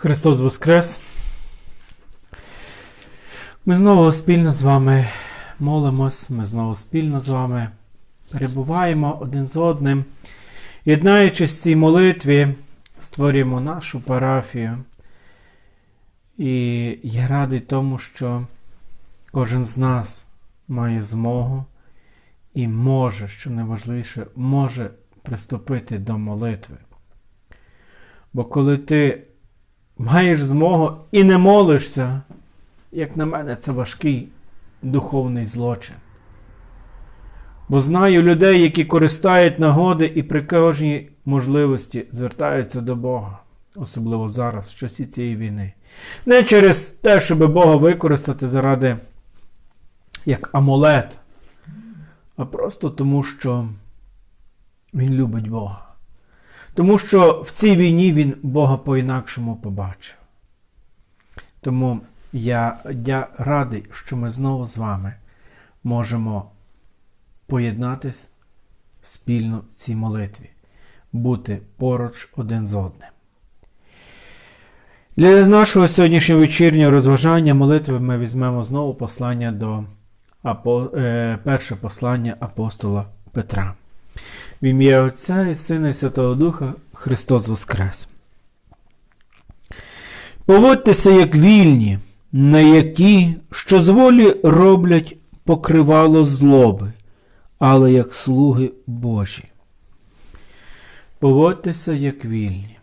Христос Воскрес! Ми знову спільно з вами молимось, ми знову спільно з вами перебуваємо один з одним. Єднаючись в цій молитві, створюємо нашу парафію. І я радий тому, що кожен з нас має змогу і може, що найважливіше, може приступити до молитви. Бо коли ти маєш змогу і не молишся, як на мене, це важкий духовний злочин. Бо знаю людей, які користають нагоди і при кожній можливості звертаються до Бога, особливо зараз, в часі цієї війни. Не через те, щоб Бога використати заради як амулет, а просто тому, що Він любить Бога. Тому що в цій війні він Бога по-інакшому побачив. Тому я, я радий, що ми знову з вами можемо поєднатись спільно в цій молитві, бути поруч один з одним. Для нашого сьогоднішнього вечірнього розважання молитви ми візьмемо знову послання до е, перше послання апостола Петра. В ім'я Отця і Сина і Святого Духа Христос Воскрес. Поводьтеся як вільні, на які, що з волі роблять покривало злоби, але як слуги Божі. Поводьтеся як вільні.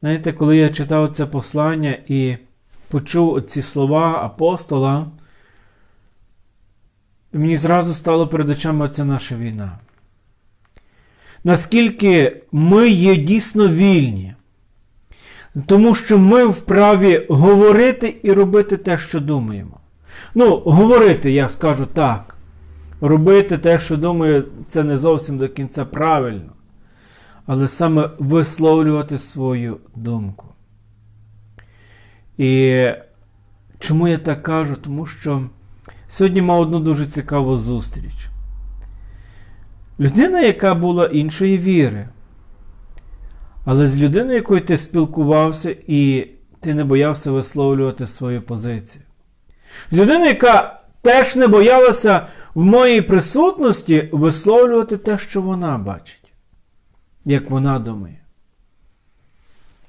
Знаєте, коли я читав це послання і почув ці слова апостола, мені зразу стало перед очами ця наша війна. Наскільки ми є дійсно вільні, тому що ми вправі говорити і робити те, що думаємо. Ну, говорити, я скажу так. Робити те, що думаю, це не зовсім до кінця правильно. Але саме висловлювати свою думку. І чому я так кажу? Тому що сьогодні мав одну дуже цікаву зустріч. Людина, яка була іншої віри. Але з людиною, якою ти спілкувався, і ти не боявся висловлювати свою позицію. З людиною, яка теж не боялася в моїй присутності висловлювати те, що вона бачить, як вона думає.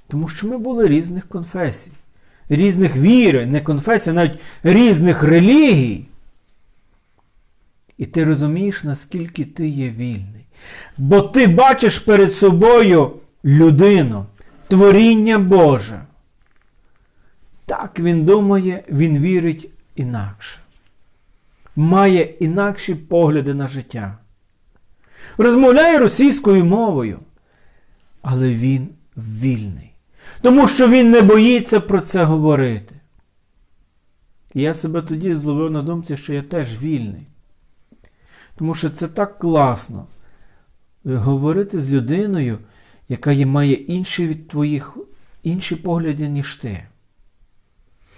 Тому що ми були різних конфесій, різних вір, не конфесій, навіть різних релігій. І ти розумієш, наскільки ти є вільний. Бо ти бачиш перед собою людину, творіння Боже. Так він думає, він вірить інакше. Має інакші погляди на життя. Розмовляє російською мовою, але він вільний. Тому що він не боїться про це говорити. І я себе тоді зловив на думці, що я теж вільний. Тому що це так класно говорити з людиною, яка має інші від твоїх, інші погляди, ніж ти.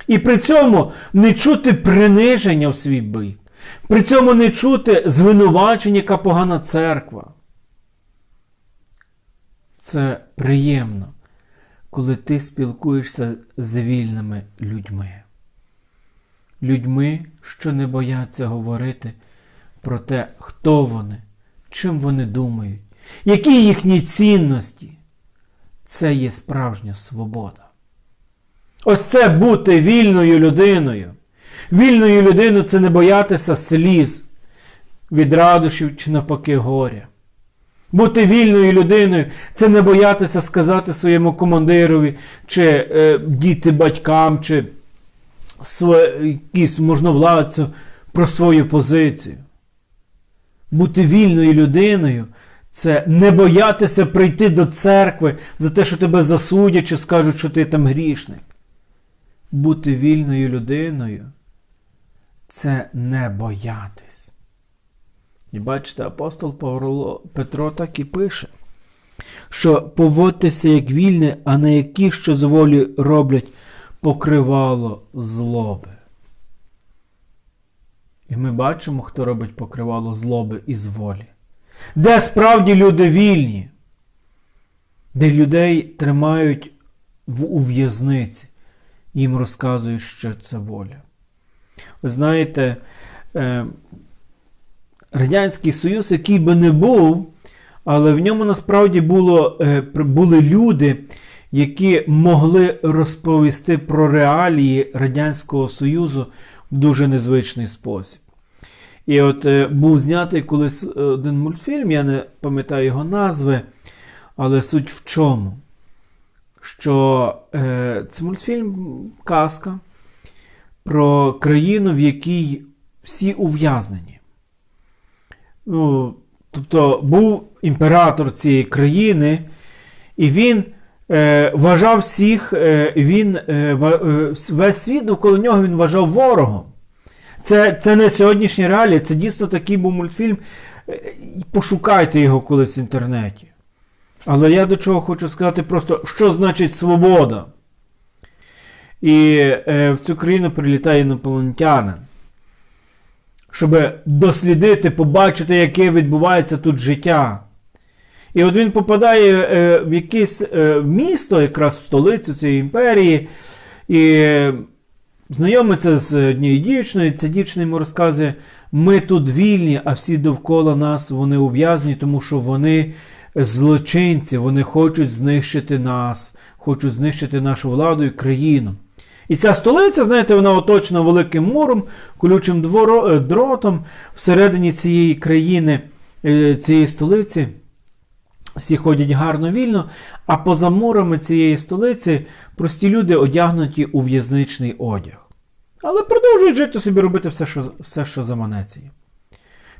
І при цьому не чути приниження в свій бік. При цьому не чути звинувачення, яка погана церква. Це приємно, коли ти спілкуєшся з вільними людьми. Людьми, що не бояться говорити про те, хто вони, чим вони думають, які їхні цінності. Це є справжня свобода. Ось це бути вільною людиною. Вільною людиною це не боятися сліз від радощів чи навпаки горя. Бути вільною людиною це не боятися сказати своєму командирові, чи е, діти батькам, чи якісь можновладцю про свою позицію. Бути вільною людиною це не боятися прийти до церкви за те, що тебе засудять чи скажуть, що ти там грішник. Бути вільною людиною це не боятись. І бачите, апостол Павло Петро так і пише, що поводьтеся як вільне, а не які, що з волі роблять покривало злоби. І ми бачимо, хто робить покривало злоби і з волі. Де справді люди вільні, де людей тримають у в'язниці, їм розказують, що це воля. Ви знаєте, е, Радянський Союз, який би не був, але в ньому насправді було, е, були люди, які могли розповісти про реалії Радянського Союзу дуже незвичний спосіб. І от е, був знятий колись один мультфільм, я не пам'ятаю його назви, але суть в чому? Що е, це мультфільм казка про країну, в якій всі ув'язнені. Ну, Тобто був імператор цієї країни, і він е, вважав всіх, е, він, е, е, весь світ навколо нього він вважав ворогом. Це це не сьогоднішні реалії, це дійсно такий був мультфільм. Е, пошукайте його колись в інтернеті. Але я до чого хочу сказати просто, що значить свобода. І е, в цю країну прилітає інопланетянин, щоб дослідити, побачити, яке відбувається тут життя. І от він попадає е, в якесь е, місто, якраз в столицю цієї імперії, і знайомиться з однією дівчиною, ця дівчина йому розказує, ми тут вільні, а всі довкола нас вони ув'язані, тому що вони злочинці, вони хочуть знищити нас, хочуть знищити нашу владу і країну. І ця столиця, знаєте, вона оточена великим муром, колючим дротом всередині цієї країни, е, цієї столиці. Всі ходять гарно вільно, а поза мурами цієї столиці прості люди одягнуті у в'язничний одяг. Але продовжують жити собі робити все, що все, що заманеться.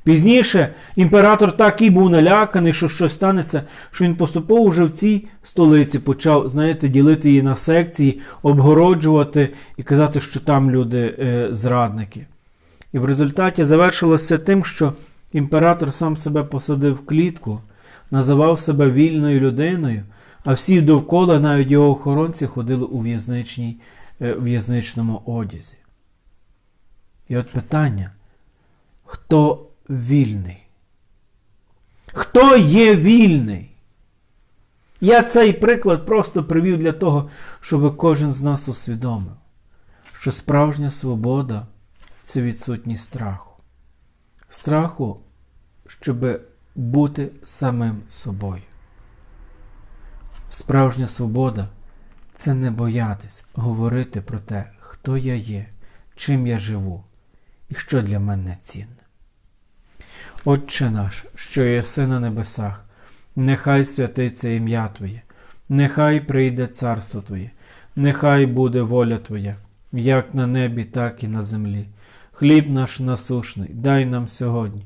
Пізніше імператор так і був наляканий, що щось станеться, що він поступово вже в цій столиці почав, знаєте, ділити її на секції, обгороджувати і казати, що там люди е, зрадники. І в результаті завершилося тим, що імператор сам себе посадив в клітку, називав себе вільною людиною, а всі довкола, навіть його охоронці, ходили у е, в'язничному одязі. І от питання, хто вільний? Хто є вільний? Я цей приклад просто привів для того, щоб кожен з нас усвідомив, що справжня свобода це відсутність страху. Страху, щоб бути самим собою. Справжня свобода це не боятись говорити про те, хто я є, чим я живу і що для мене цінне. Отче наш, що єси на небесах, нехай святиться ім'я Твоє, нехай прийде царство Твоє, нехай буде воля Твоя, як на небі, так і на землі. Хліб наш насушний, дай нам сьогодні,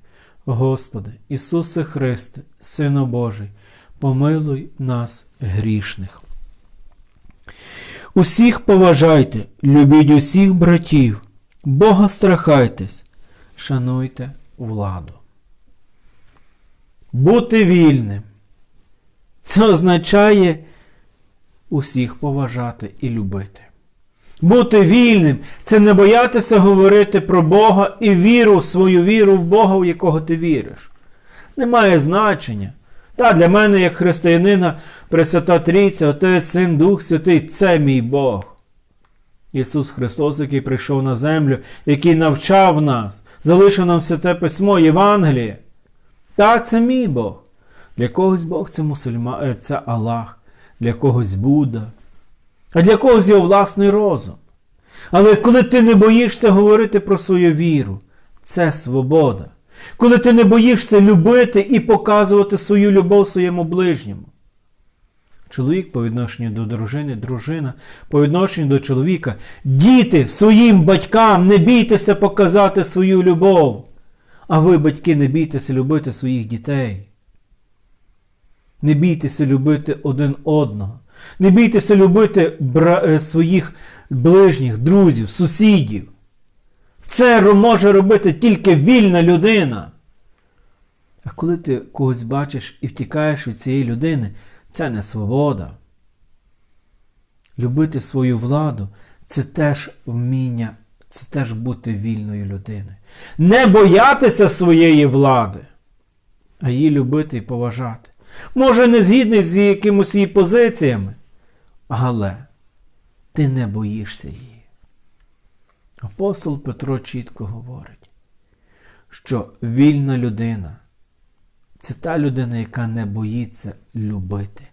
Господи, Ісусе Христе, Сину Божий, помилуй нас грішних. Усіх поважайте, любіть усіх братів, Бога страхайтесь, шануйте владу. Бути вільним. Це означає усіх поважати і любити. Бути вільним це не боятися говорити про Бога і віру, свою віру в Бога, в якого ти віриш. Немає значення. Та для мене, як християнина, Пресвята Трійця, Отець, Син, Дух Святий це мій Бог. Ісус Христос, який прийшов на землю, який навчав нас, залишив нам святе письмо, Євангеліє. Та це мій Бог. Для когось Бог це мусульма... Е, це Аллах, для когось Будда, а для когось його власний розум. Але коли ти не боїшся говорити про свою віру, це свобода. Коли ти не боїшся любити і показувати свою любов своєму ближньому. Чоловік по відношенню до дружини, дружина по відношенню до чоловіка, діти своїм батькам, не бійтеся показати свою любов. А ви, батьки, не бійтеся любити своїх дітей. Не бійтеся любити один одного. Не бійтеся любити бра... е, своїх ближніх, друзів, сусідів. Це може робити тільки вільна людина. А коли ти когось бачиш і втікаєш від цієї людини, це не свобода. Любити свою владу це теж вміння, це теж бути вільною людиною. Не боятися своєї влади, а її любити і поважати. Може, не згідний з якимось її позиціями, але ти не боїшся її. Апостол Петро чітко говорить, що вільна людина це та людина, яка не боїться любити.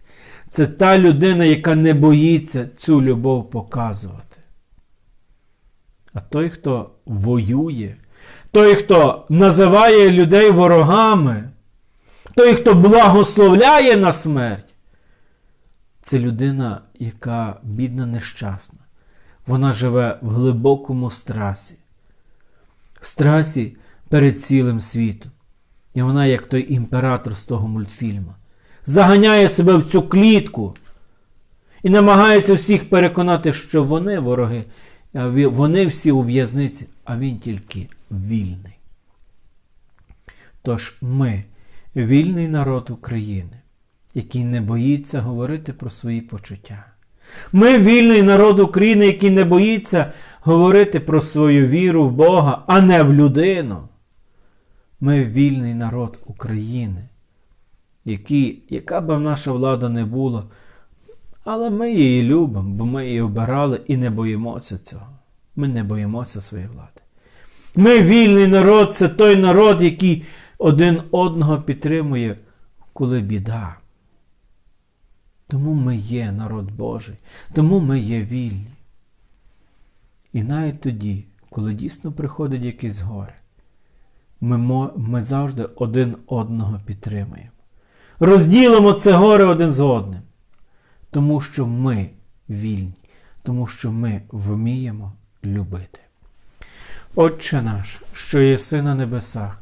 Це та людина, яка не боїться цю любов показувати. А той, хто воює, той, хто називає людей ворогами, той, хто благословляє на смерть, це людина, яка бідна нещасна. Вона живе в глибокому страсі, в страсі перед цілим світом. І вона, як той імператор з того мультфільму, заганяє себе в цю клітку і намагається всіх переконати, що вони вороги, вони всі у в'язниці, а він тільки вільний. Тож ми, вільний народ України, який не боїться говорити про свої почуття. Ми вільний народ України, який не боїться говорити про свою віру в Бога, а не в людину. Ми вільний народ України, який, яка б наша влада не була, але ми її любимо, бо ми її обирали і не боїмося цього. Ми не боїмося своєї влади. Ми вільний народ це той народ, який один одного підтримує, коли біда. Тому ми є народ Божий, тому ми є вільні. І навіть тоді, коли дійсно приходить якесь горе, ми, ми завжди один одного підтримуємо. Розділимо це горе один з одним, тому що ми вільні, тому що ми вміємо любити. Отче наш, що єси на небесах,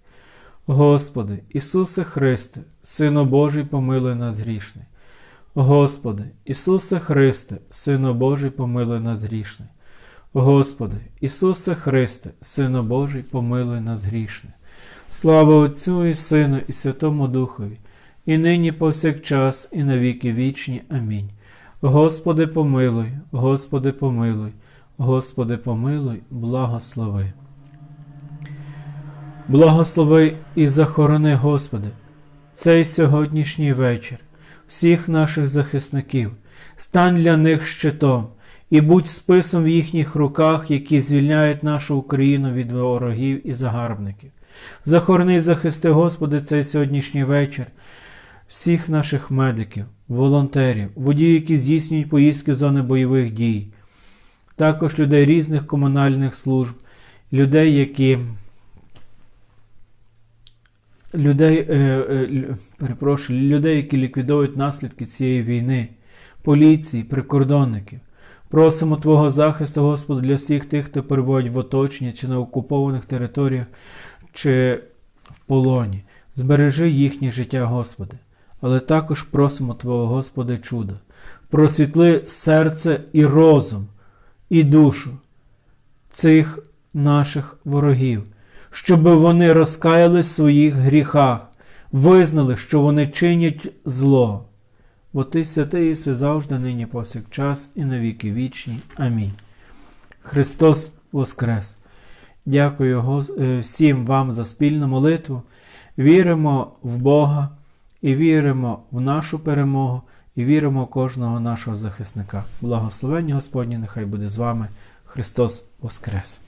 Господи, Ісусе Христе, Сино Божий, помилуй нас грішне. Господи, Ісусе Христе, Сино Божий, помилуй нас грішне. Господи, Ісусе Христе, Сино Божий, помилуй нас грішне. Слава Отцю і Сину, і Святому Духові, і нині повсякчас, і на віки вічні. Амінь. Господи, помилуй, Господи, помилуй, Господи, помилуй, благослови. Благослови і захорони, Господи, цей сьогоднішній вечір, всіх наших захисників, стань для них щитом і будь списом в їхніх руках, які звільняють нашу Україну від ворогів і загарбників. Захорони захисти, Господи, цей сьогоднішній вечір, всіх наших медиків, волонтерів, водіїв, які здійснюють поїздки в зони бойових дій, також людей різних комунальних служб, людей, які людей, е, е, перепрошую, людей, які ліквідовують наслідки цієї війни, поліції, прикордонників. Просимо Твого захисту, Господи, для всіх тих, хто перебувають в оточенні чи на окупованих територіях, чи в полоні. Збережи їхнє життя, Господи. Але також просимо Твого, Господи, чуда. Просвітли серце і розум, і душу цих наших ворогів, щоб вони розкаялись в своїх гріхах, визнали, що вони чинять зло. Бо Ти святий і все завжди, нині повсякчас і на віки вічні. Амінь. Христос Воскрес! Дякую е, всім вам за спільну молитву. Віримо в Бога і віримо в нашу перемогу, і віримо в кожного нашого захисника. Благословення Господнє, нехай буде з вами. Христос Воскрес!